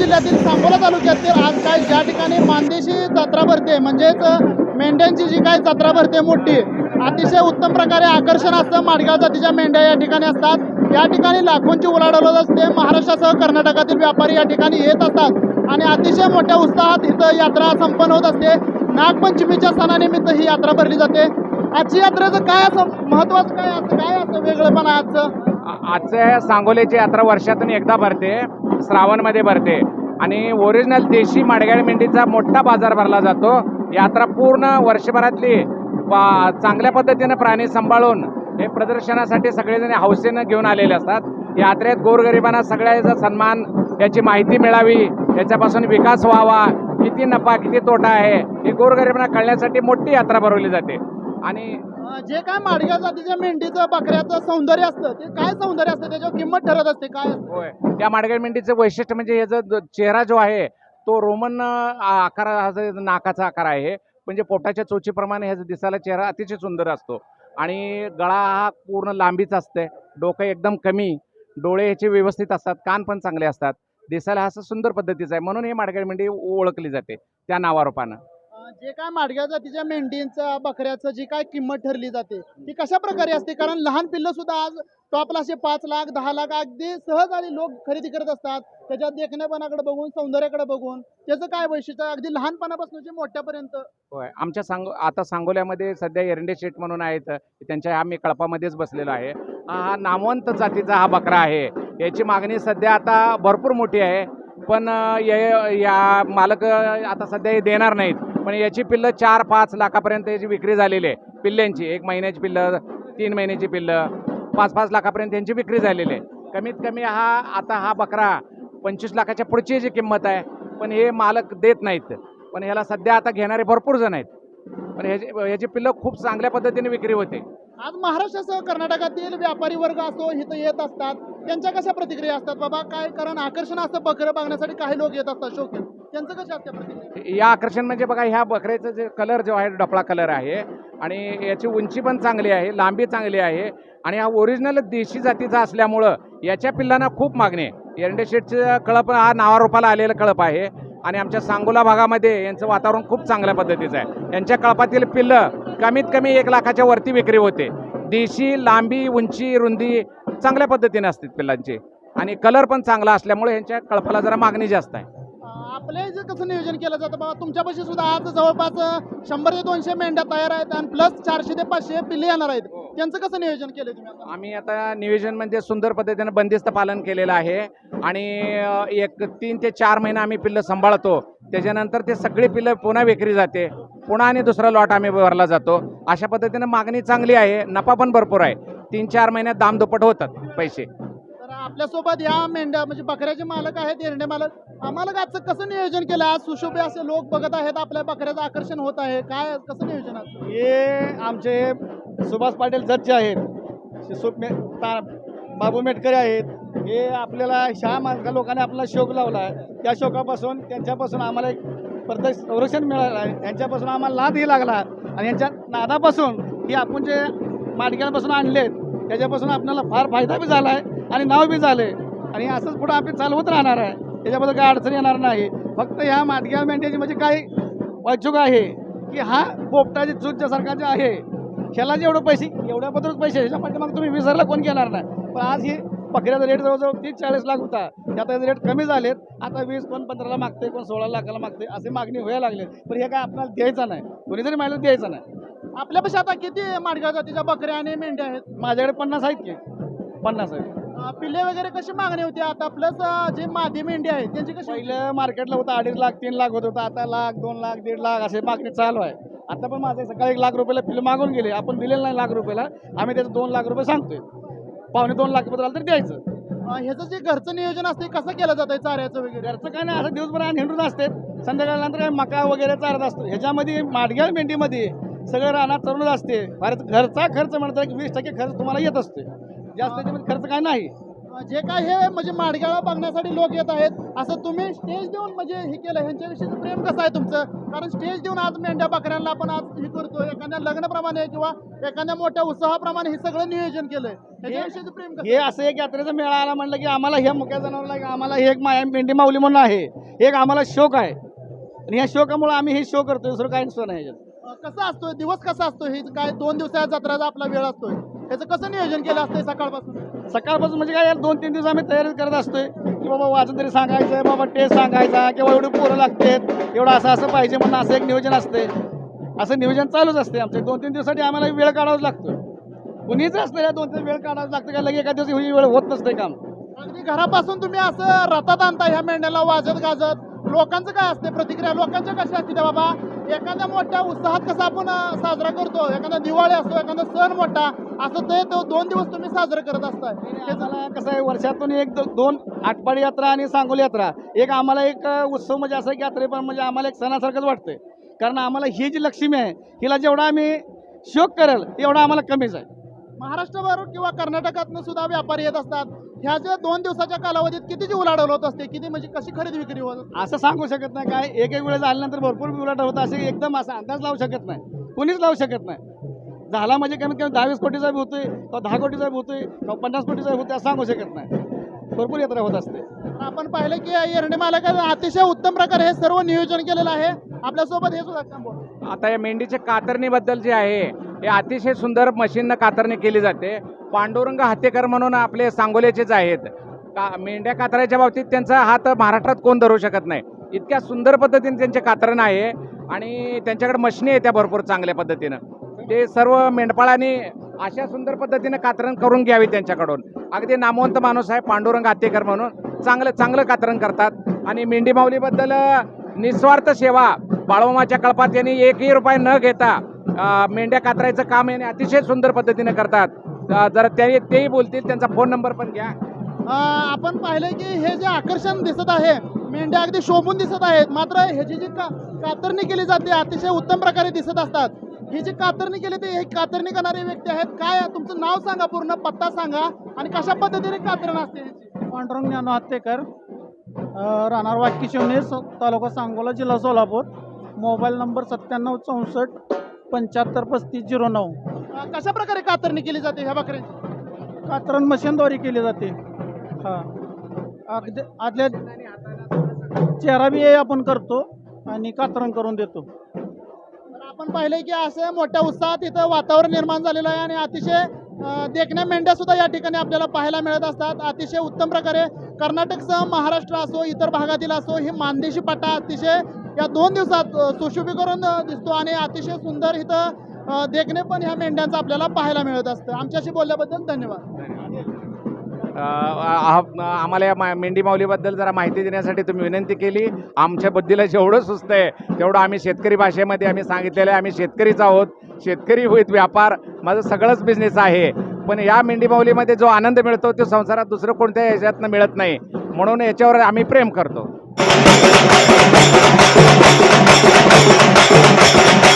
जिल्ह्यातील सांगोला तालुक्यातील आज काय ज्या ठिकाणी मानदेशी जत्रा भरते? म्हणजेच मेंढ्यांची जी काय जत्रा भरते मोठी अतिशय उत्तम प्रकारे आकर्षण असतं माडगाव जातीच्या मेंढ्या या ठिकाणी असतात. या ठिकाणी लाखोंची उलाढाल असते. महाराष्ट्रासह कर्नाटकातील व्यापारी या ठिकाणी येत असतात आणि अतिशय मोठ्या उत्साहात इथं यात्रा संपन्न होत असते. नागपंचमीच्या सणानिमित्त ही यात्रा भरली जाते. आजची यात्रेचं काय असं महत्वाचं काय असं काय असं वेगळं पण आजचं? आजचं सांगोल्याची यात्रा वर्षातून एकदा भरते. श्रावणमध्ये भरते. आणि ओरिजिनल देशी माडगाळ मेंढीचा मोठा बाजार भरला जातो. यात्रा पूर्ण वर्षभरातली वा- चांगल्या पद्धतीनं प्राणी सांभाळून हे प्रदर्शनासाठी सगळेजण हौसेनं घेऊन आलेले असतात. यात्रेत गोरगरिबांना सगळ्याचा सन्मान याची माहिती मिळावी याच्यापासून विकास व्हावा किती नफा किती तोटा आहे हे गोरगरिबांना कळण्यासाठी मोठी यात्रा भरवली जाते. आणि जे काय माडग्या जातीच्या मेंढीचं बकऱ्याचं सौंदर्य असतं ते काय सौंदर्य असतं? त्याच्यावर किंमत ठरत असते काय असतं? होय. त्या माडगाळ मेंढीचं वैशिष्ट्य म्हणजे ह्याचा जो चेहरा जो आहे तो रोमन अं, आकार हा जो नाकाचा आकार आहे म्हणजे पोटाच्या चोचीप्रमाणे ह्याचा दिसायला चेहरा अतिशय सुंदर असतो. आणि गळा हा पूर्ण लांबीच असते डोकं एकदम कमी डोळे ह्याचे व्यवस्थित असतात कान पण चांगले असतात दिसायला असं सुंदर पद्धतीचं आहे. म्हणून हे माडगाळ मेंढी ओळखली जाते त्या नावारूपानं. जे काय माडग्या जातीच्या मेंढींचं बकऱ्याचं जी काय किंमत ठरली जाते ती कशा प्रकारे असते? कारण लहान पिल्लं सुद्धा आज टॉपला असे पाच लाख दहा लाख अगदी सहज आणि लोक खरेदी करत असतात. त्याच्यात देखण्यापणाकडे बघून सौंदर्याकडे बघून त्याचं काय वैशिष्ट्य? अगदी लहानपणापासून जे मोठ्यापर्यंत. होय आमच्या सांग आता सांगोल्यामध्ये सध्या एरंडे शेट म्हणून आहेत. त्यांच्या आम्ही कळपामध्येच बसलेलो आहे. हा नामवंत जातीचा हा बकरा आहे. याची मागणी सध्या आता भरपूर मोठी आहे. पण या मालक आता सध्या हे देणार नाहीत. पण याची पिल्लं चार पाच लाखापर्यंत याची विक्री झालेली आहे. पिल्ल्यांची एक महिन्याची पिल्लं तीन महिन्याची पिल्लं पाच पाच लाखापर्यंत यांची विक्री झालेली आहे. कमीत कमी हा आता हा बकरा पंचवीस लाखाच्या पुढची जी किंमत आहे पण हे मालक देत नाहीत. पण ह्याला सध्या आता घेणारे भरपूर जण आहेत. पण ह्याची याची पिल्लं खूप चांगल्या पद्धतीने विक्री होते. आज महाराष्ट्रासह कर्नाटकातील व्यापारी वर्ग असतो इथं येत असतात. त्यांच्या कशा प्रतिक्रिया असतात बाबा? काय कारण आकर्षण असतं बकरं बघण्यासाठी? काही लोक येत असतात. शोकीन. त्यांचं कसं असते प्रतिक्रिया या आकर्षण म्हणजे बघा ह्या बकऱ्याचं जे कलर जो आहे डपळा कलर आहे. आणि याची उंची पण चांगली आहे लांबी चांगली आहे. आणि हा ओरिजिनल देशी जातीचा असल्यामुळं याच्या पिल्लांना खूप मागणी आहे. एरंडेशेटचं कळप हा नावारूपाला आलेला कळप आहे. आणि आमच्या सांगोला भागामध्ये यांचं वातावरण खूप चांगल्या पद्धतीचं आहे. यांच्या कळपातील पिल्लं कमीत कमी एक लाखाच्या वरती विक्री होते. देशी लांबी उंची रुंदी चांगल्या पद्धतीने असतात पिल्लांची. आणि कलर पण चांगला असल्यामुळे यांच्या कळपाला जरा मागणी जास्त आहे. आपल्या कसं नियोजन केलं जातं बाबा तुमच्यापाशी सुद्धा आज जवळपास शंभर ते दोनशे मेंढ्या तयार आहेत आणि प्लस चारशे ते पाचशे पिल्ले येणार आहेत. त्यांचं कसं नियोजन केलं तुम्ही आता? आम्ही आता नियोजन म्हणजे सुंदर पद्धतीने बंदिस्त पालन केलेलं आहे. आणि अ, एक तीन ते चार महिने आम्ही पिल्लं सांभाळतो. त्याच्यानंतर ते सगळी पिल्लं पुन्हा विक्री जाते. पुन्हा आणि दुसरा लॉट आम्ही भरला जातो. अशा पद्धतीने मागणी चांगली आहे. नफा पण भरपूर आहे. तीन चार महिन्यात दाम दुप्पट होतात पैसे. आपल्यासोबत या मेंढ्या म्हणजे बकऱ्याचे मालक आहेत एरंडे मालक. आम्हाला आजचं कसं नियोजन केलं? आज सुशोभे असे लोक बघत आहेत आपल्या बकऱ्याचं आकर्षण होत आहे. काय कसं नियोजन आहे? हे आमचे सुभाष पाटील जजचे आहेत. शिसूप ता बाबू मेटकरे आहेत. हे आपल्याला ह्या माणसा लोकांनी आपला शोक लावला आहे त्या शोकापासून त्यांच्यापासून आम्हाला एक प्रत्येक संरक्षण मिळालं आहे. त्यांच्यापासून आम्हाला लाभही लागला आणि यांच्या नादापासून ही आपण जे माडग्यांपासून आणलेत त्याच्यापासून आपल्याला फार फायदा बी झाला आहे आणि नाव बी आहे आणि असंच पुढं आपण चालवत राहणार आहे. त्याच्याबद्दल काही अडचण येणार नाही. फक्त ह्या माडग्या मेंढ्याची म्हणजे काय वाचूक आहे की हा पोपटाची चूक सरकार सरकारचे आहे ह्याला जेवढं पैसे एवढ्याबद्दलच पैसे ह्याच्या पाठीमागे तुम्ही विसरला कोण घेणार नाही. पण आज हे बकऱ्याचा रेट जवळजवळ तीस चाळीस लाख होता. त्यात रेट कमी झालेत. आता वीस कोण पंधराला मागते कोण सोळा लाखाला मागते असे मागणी व्हायला लागले पण हे काय आपल्याला द्यायचं नाही. कोणी जरी माहिती द्यायचं नाही. आपल्यापाशी आता किती माडगाव जातीच्या बकऱ्या आणि मेंढ्या आहेत? माझ्याकडे पन्नास आहेत की. पन्नास आहेत. अं, पिल्ले वगैरे कशी मागणी होती? आता प्लस जे मादी मेंढी आहे त्यांची कशी? पहिलं मार्केटला होतं अडीच लाख तीन लाख होत होतं आता लाख दोन लाख दीड लाख असे मागणी चालू आहे. आता पण माझे सकाळी एक लाख रुपयाला पिल्लं मागून गेले. आपण दिलेलं नाही लाख रुपयाला. आम्ही त्याचं दोन लाख रुपये सांगतोय. पावणे दोन लाख रुपये झालं तर द्यायचं. अं, ह्याचं जे घरचं नियोजन असते कसं केलं जातं चाऱ्याचं वगैरे? घरचं काय नाही असं दिवसभर आणि हिंडून असते संध्याकाळनंतर काय मका वगैरे चारत असतो. ह्याच्यामध्ये माडग्याळ मेंढीमध्ये सगळं रानात चरूनच असते. फार घरचा खर्च म्हणतात की वीस टक्के खर्च तुम्हाला येत असते. जास्त त्याच्यामध्ये खर्च काय नाही. जे काय हे म्हणजे माडगाळा बघण्यासाठी लोक येत आहेत असं तुम्ही स्टेज देऊन म्हणजे हे केलं ह्यांच्याविषयीचं प्रेम कसं आहे तुमचं? कारण स्टेज देऊन आज मेंढ्या बकऱ्यांना आपण आज हे करतो एखाद्या लग्नाप्रमाणे किंवा एखाद्या मोठ्या उत्साहाप्रमाणे हे सगळं नियोजन केलंय. ह्याच्याविषयीचं प्रेम कसं हे असं एक यात्रेचा मेळा आला म्हणलं की आम्हाला ह्या मुक्या जनावरला की आम्हाला हे एक माया मेंढी माऊली म्हणून आहे. एक आम्हाला शोक आहे. आणि ह्या शोकामुळे आम्ही हे शो करतो दुसरं काही नसतं नाही ह्याच्यात. अ, कसा असतोय? दिवस कसा असतो हे काय दोन दिवसाच्या जत्राचा आपला वेळ असतोय. त्याचं कसं नियोजन केलं असतंय सकाळपासून? सकाळपासून म्हणजे काय यार दोन तीन दिवस आम्ही तयारी करत असतोय. की बाबा वाचन तरी सांगायचं बाबा टेस्ट सांगायचा किंवा एवढे पोरं लागतात एवढं असं असं पाहिजे म्हणून असं एक नियोजन असते असं नियोजन चालूच असते आमचे. दोन तीन दिवसासाठी आम्हाला वेळ काढावाच लागतो कुणीच असतं या दोन तीन वेळ काढावं लागतं का लगे एका दिवशी ही वेळ होत नसते काम. अगदी घरापासून तुम्ही असं रथात आणता ह्या मेंढ्याला वाजत गाजत? लोकांचं काय असते प्रतिक्रिया? लोकांच्या कशा असते त्या बाबा? एखाद्या मोठ्या उत्साहात कसा आपण साजरा करतो? एखादा दिवाळी असतो एखादा सण मोठा असं ते तो दोन दिवस तुम्ही साजरं करत असताय. त्याचं आम्हाला कसं आहे वर्षातून एक दो- दोन आटपाडी यात्रा आणि सांगोली यात्रा एक आम्हाला एक अ, उत्सव म्हणजे असं की यात्रे पण म्हणजे आम्हाला एक सणासारखंच वाटतंय. कारण आम्हाला ही जी लक्ष्मी आहे हिला जेवढा आम्ही शोक करेल तेवढा आम्हाला कमीच आहे. महाराष्ट्रावर किंवा कर्नाटकातनं सुद्धा व्यापारी येत असतात. ह्या ज्या दोन दिवसाच्या कालावधीत कितीची उलाढाल होत असते? किती म्हणजे कशी खरेदी विक्री होत? असं सांगू शकत नाही. काय एक एक वेळेस आल्यानंतर भरपूर उलट होतं. असे एकदम असा अंदाज लावू शकत नाही. कुणीच लावू शकत नाही. झाला म्हणजे कमीत कमी दहावीस कोटीचा बी होतोय किंवा दहा कोटीचा बी होतोय किंवा पन्नास कोटीचा बी होतोय असं सांगू शकत नाही. भरपूर यात्रा होत असते. आपण पाहिलं की एरंडे मालकाने अतिशय उत्तम प्रकारे हे सर्व नियोजन केलेलं आहे. आपल्यासोबत हे सुद्धा थांबवा. आता या मेंढीच्या कातरणीबद्दल जे आहे हे अतिशय सुंदर मशीननं कातरणी केली जाते. पांडुरंग हत्येकर म्हणून आपले सांगोल्याचेच आहेत. का मेंढ्या कातरायच्या बाबतीत त्यांचा हात महाराष्ट्रात कोण धरू शकत नाही. इतक्या सुंदर पद्धतीने त्यांचे कातरण आहे आणि त्यांच्याकडे मशिनी येत्या भरपूर चांगल्या पद्धतीनं. ते सर्व मेंढपाळांनी अशा सुंदर पद्धतीनं कातरण करून घ्यावी त्यांच्याकडून. अगदी नामवंत माणूस आहे पांडुरंग हत्तेकर म्हणून. चांगलं चांगलं कातरण करतात. आणि मेंढी माऊलीबद्दल निस्वार्थ सेवा बाळोमाच्या कळपात यांनी एकही रुपये न घेता मेंढ्या कातरायचं काम याने अतिशय सुंदर पद्धतीने करतात. जरा ते तेही बोलतील त्यांचा फोन नंबर पण घ्या. आपण पाहिलं की हे जे आकर्षण दिसत आहे मेंढ्या अगदी शोभून दिसत आहेत. मात्र ह्याची जी का कातरणी केली जाते अतिशय उत्तम प्रकारे दिसत असतात. ही जी कातरणी केली ते हे कातरणी करणारे व्यक्ती आहेत. काय तुमचं नाव सांगा पूर्ण पत्ता सांगा. आणि कशा पद्धतीने कातरण असते? पांडुरंग ज्ञानो हत्तेकर राहणार वाटकी शिवणे स- तालुका सांगोला जिल्हा सोलापूर. मोबाईल नंबर सत्त्याण्णव चौसष्ट पंच्याहत्तर पस्तीस झिरो नऊ. अं, कशा प्रकारे कातरणी केली जाते ह्या बकऱ्यांची? कात्रण मशीनद्वारे केली जाते. हां. अगदी आदल्या चेहरा बी आपण करतो आणि कात्रण करून देतो. तर आपण पाहिलंय की असं मोठ्या उत्साहात इथं वातावरण निर्माण झालेलं आहे आणि अतिशय अं, देखण्या मेंढ्या सुद्धा या ठिकाणी आपल्याला पाहायला मिळत असतात. अतिशय उत्तम प्रकारे कर्नाटकसह महाराष्ट्र असो इतर भागातील असो ही मानदेशी पट्टा अतिशय या दोन दिवसात सुशोभीकरण दिसतो आणि अतिशय सुंदर इथं देखणे पण ह्या मेंढ्यांचं आपल्याला पाहायला मिळत असतं. आमच्याशी बोलल्याबद्दल धन्यवाद. आम्हाला या मा- मेंढी माऊलीबद्दल जरा माहिती देण्यासाठी तुम्ही विनंती केली. आमच्या बुद्धीला जेवढं सुस्त आहे तेवढं आम्ही शेतकरी भाषेमध्ये आम्ही सांगितलेलं आहे. आम्ही शेतकरीच आहोत. शेतकरी होईत व्यापार माझं सगळंच बिझनेस आहे. पण या मेंढी माऊलीमध्ये जो आनंद मिळतो तो संसारात दुसरं कोणत्या याच्यातनं मिळत नाही. म्हणून याच्यावर आम्ही प्रेम करतो. Thank you.